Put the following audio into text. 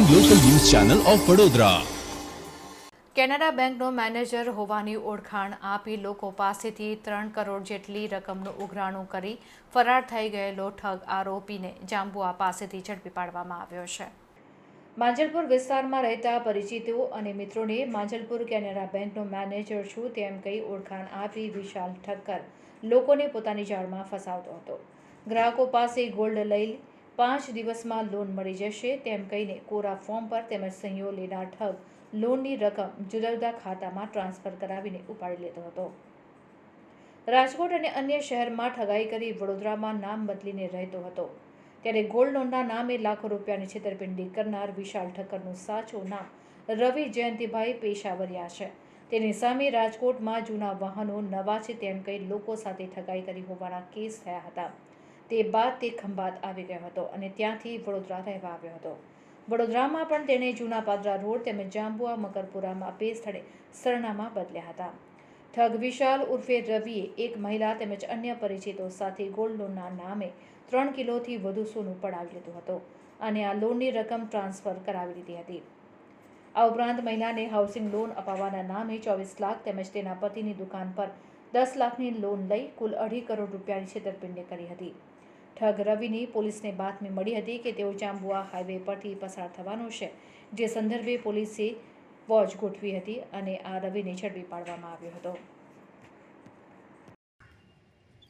Channel of Vadodara Canara બેંકનો manager હોવાની ઓળખાણ આપી લોકો પાસેથી ત્રણ કરોડ જેટલી રકમનું ઉઘરાણું કરી ફરાર થઈ ગયેલો ઠગ આરોપીને જાંબુઆ પાસેથી ઝડપી પાડવામાં આવ્યો છે. માંજલપુર વિસ્તારમાં રહેતા પરિચિતો અને મિત્રોને માંજલપુર કેનેરા બેંકનો મેનેજર છું તેમ કહી ઓળખાણ આપી વિશાલ ઠક્કર. લોકોને પોતાની જાળમાં ફસાવતો હતો. ગ્રાહકો પાસે ગોલ્ડ લઈ પાંચ દિવસમાં લોન મળી જશે તેમ કહીને કોરા ફોર્મ પર તેમજ સહીઓ લેનાર ઠગ લોનની રકમ જુદા જુદા ખાતામાં ટ્રાન્સફર કરાવીને ઉપાડી લેતો હતો. રાજકોટ અને અન્ય શહેરમાં ઠગાઈ કરી વડોદરામાં નામ બદલીને રહેતો હતો. ત્યારે ગોલ્ડ લોનના નામે લાખો રૂપિયાની છેતરપિંડી કરનાર વિશાલ ઠક્કરનું સાચું નામ રવિ જયંતિભાઈ પેશાવરિયા છે. તેની સામે રાજકોટમાં જૂના વાહનો નવા છે તેમ કહી લોકો સાથે ઠગાઈ કરી હોવાના કેસ થયા હતા. તે બાદ તે ખંભાત આવી ગયો હતો અને ત્યાંથી વડોદરા રહેવા આવ્યો હતો. વડોદરામાં પણ તેણે જૂના પાદરા રોડ તેમજ જાંબુઆ મકરપુરામાં બે સ્થળે સરનામા બદલ્યા હતા. ઠગ વિશાલ ઉર્ફે રવિએ એક મહિલા તેમજ અન્ય પરિચિતો સાથે ગોલ્ડ લોનના નામે ત્રણ કિલોથી વધુ સોનું પડાવી લીધું હતું અને આ લોનની રકમ ટ્રાન્સફર કરાવી લીધી હતી. આ ઉપરાંત મહિલાને હાઉસિંગ લોન અપાવવાના નામે ચોવીસ લાખ તેમજ તેના પતિની દુકાન પર દસ લાખની લોન લઈ કુલ અઢી કરોડ રૂપિયાની છેતરપિંડી કરી હતી. ઠગ રવિની પોલીસને બાતમી મળી હતી કે તેઓ જાંબુઆ હાઈવે પરથી પસાર થવાનો છે, જે સંદર્ભે પોલીસે વોચ ગોઠવી હતી અને આ રવિને ઝડપી પાડવામાં આવ્યો હતો.